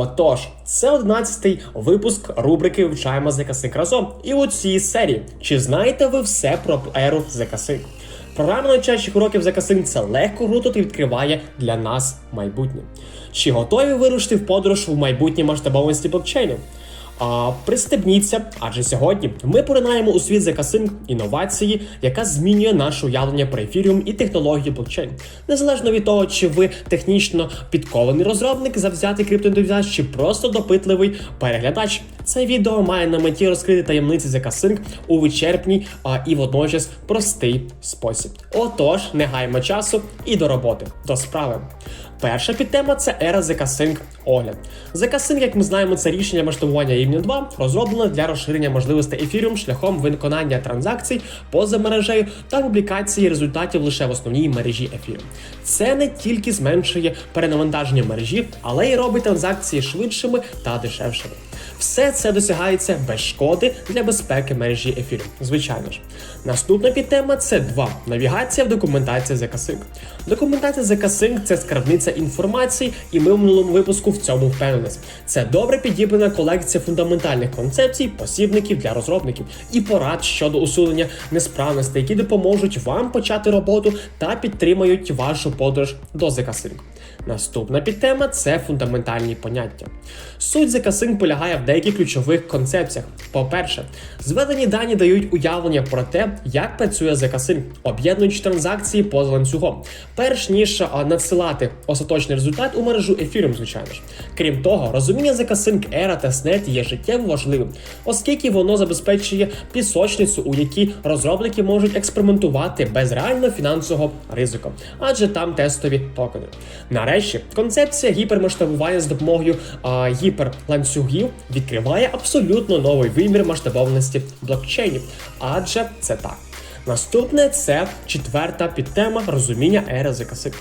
Отож, це 11-й випуск рубрики Вивчаємо ZK разом. І у цій серії чи знаєте ви все про еру ZK Програма найчастіших уроків ZK це легко, круто та відкриває для нас майбутнє. Чи готові вирушити в подорож у майбутнє масштабованості блокчейну? А, пристебніться, адже сьогодні ми поринаємо у світ ZK інновації, яка змінює наше уявлення про ефіріум і технології блокчейн. Незалежно від того, чи ви технічно підкований розробник, завзятий криптоентузіаст, чи просто допитливий переглядач. Це відео має на меті розкрити таємниці ZK у вичерпній а, і водночас простий спосіб. Отож, не гаймо часу і до роботи, до справи. Перша підтема це ера ZK огляд. ZK як ми знаємо, це рішення масштабування рівня 2, розроблене для розширення можливостей Ethereum шляхом виконання транзакцій поза мережею та публікації результатів лише в основній мережі Ethereum. Це не тільки зменшує перенавантаження мережі, але й робить транзакції швидшими та дешевшими. Все це досягається без шкоди для безпеки мережі Ethereum, звичайно ж. Наступна підтема це 2. Навігація в документації ZK Документація ZK це скарбниця інформації, і ми в минулому випуску в цьому впевнились. Це добре підібрана колекція фундаментальних концепцій, посібників для розробників і порад щодо усунення несправностей, які допоможуть вам почати роботу та підтримують вашу подорож до ZK Наступна підтема це фундаментальні поняття. Суть ZK полягає в деяких ключових концепціях. По-перше, зведені дані дають уявлення про те, як працює ZK об'єднуючи транзакції поза ланцюгом, перш ніж надсилати остаточний результат у мережу Ethereum, звичайно ж. Крім того, розуміння ZK Era та SNET є життєво важливим, оскільки воно забезпечує пісочницю, у якій розробники можуть експериментувати без реального фінансового ризику, адже там тестові токени. Нарешті, концепція гіпермасштабування з допомогою а, гіперланцюгів відкриває абсолютно новий вимір масштабованості блокчейнів, адже це так. Наступне це четверта підтема розуміння ери ZK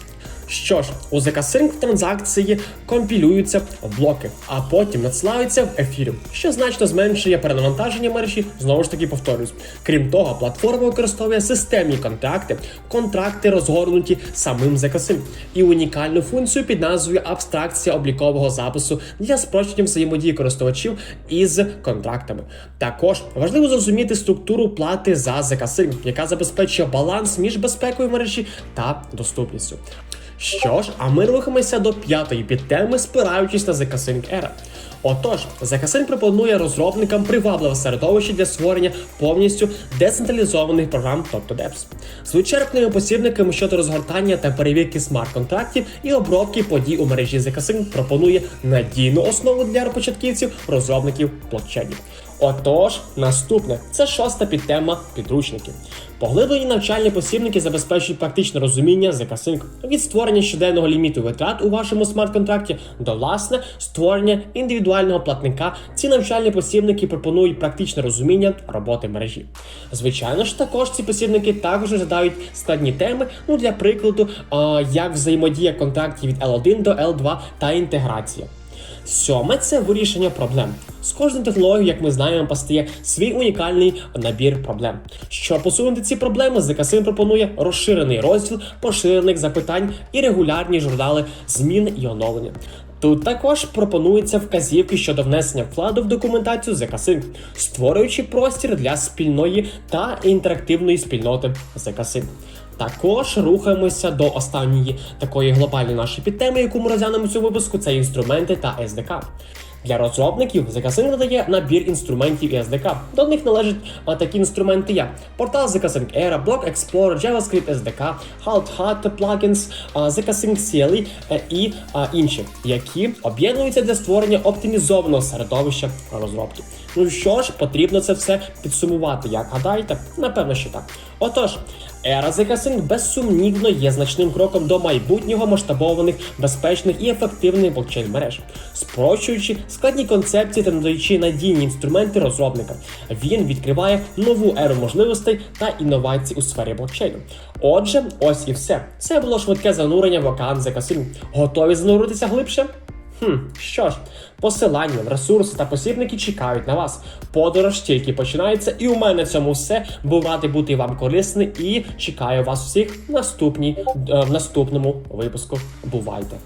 що ж, у ZK транзакції компілюються в блоки, а потім надсилаються в ефірі, що значно зменшує перенавантаження мережі, знову ж таки повторюсь. Крім того, платформа використовує системні контракти, контракти розгорнуті самим ZK і унікальну функцію під назвою абстракція облікового запису для спрощення взаємодії користувачів із контрактами. Також важливо зрозуміти структуру плати за ZK яка забезпечує баланс між безпекою мережі та доступністю. Що ж, а ми рухаємося до п'ятої підтеми, спираючись на ZK Sync Era. Отож, ZK пропонує розробникам привабливе середовище для створення повністю децентралізованих програм, тобто DEPS, з вичерпними посібниками щодо розгортання та перевірки смарт-контрактів і обробки подій у мережі ZK пропонує надійну основу для початківців розробників блокчейнів. Отож, наступне це шоста підтема підручників. Поглиблені навчальні посібники забезпечують практичне розуміння ZK від створення щоденного ліміту витрат у вашому смарт-контракті до власне створення індивідуального платника. Ці навчальні посібники пропонують практичне розуміння роботи мережі. Звичайно ж, також ці посібники також задають складні теми. Ну для прикладу, як взаємодія контрактів від L1 до L2 та інтеграція. Сьоме це вирішення проблем. З кожною технологією, як ми знаємо, постає свій унікальний набір проблем. Щоб посунути ці проблеми, ZKSIM пропонує розширений розділ поширених запитань і регулярні журнали змін і оновлення. Тут також пропонуються вказівки щодо внесення вкладу в документацію ЗКСИ, створюючи простір для спільної та інтерактивної спільноти ЗКСИ. Також рухаємося до останньої такої глобальної нашої підтеми, яку ми розглянемо в цьому випуску, це інструменти та SDK. Для розробників ZK надає набір інструментів і SDK. До них належать такі інструменти, як портал ZK Era, Block Explorer, JavaScript SDK, HaltHat Plugins, ZK CLI е, і інші, які об'єднуються для створення оптимізованого середовища розробки. Ну що ж, потрібно це все підсумувати. Як гадаєте? Напевно, що так. Отож, Ера ZK безсумнівно є значним кроком до майбутнього масштабованих, безпечних і ефективних блокчейн мереж, спрощуючи складні концепції та надаючи надійні інструменти розробника. Він відкриває нову еру можливостей та інновацій у сфері блокчейну. Отже, ось і все. Це було швидке занурення в океан ZK Готові зануритися глибше? Хм, що ж, посилання, ресурси та посібники чекають на вас. Подорож тільки починається, і у мене на цьому все. Був радий бути вам корисний і чекаю вас всіх в наступній, е, в наступному випуску. Бувайте!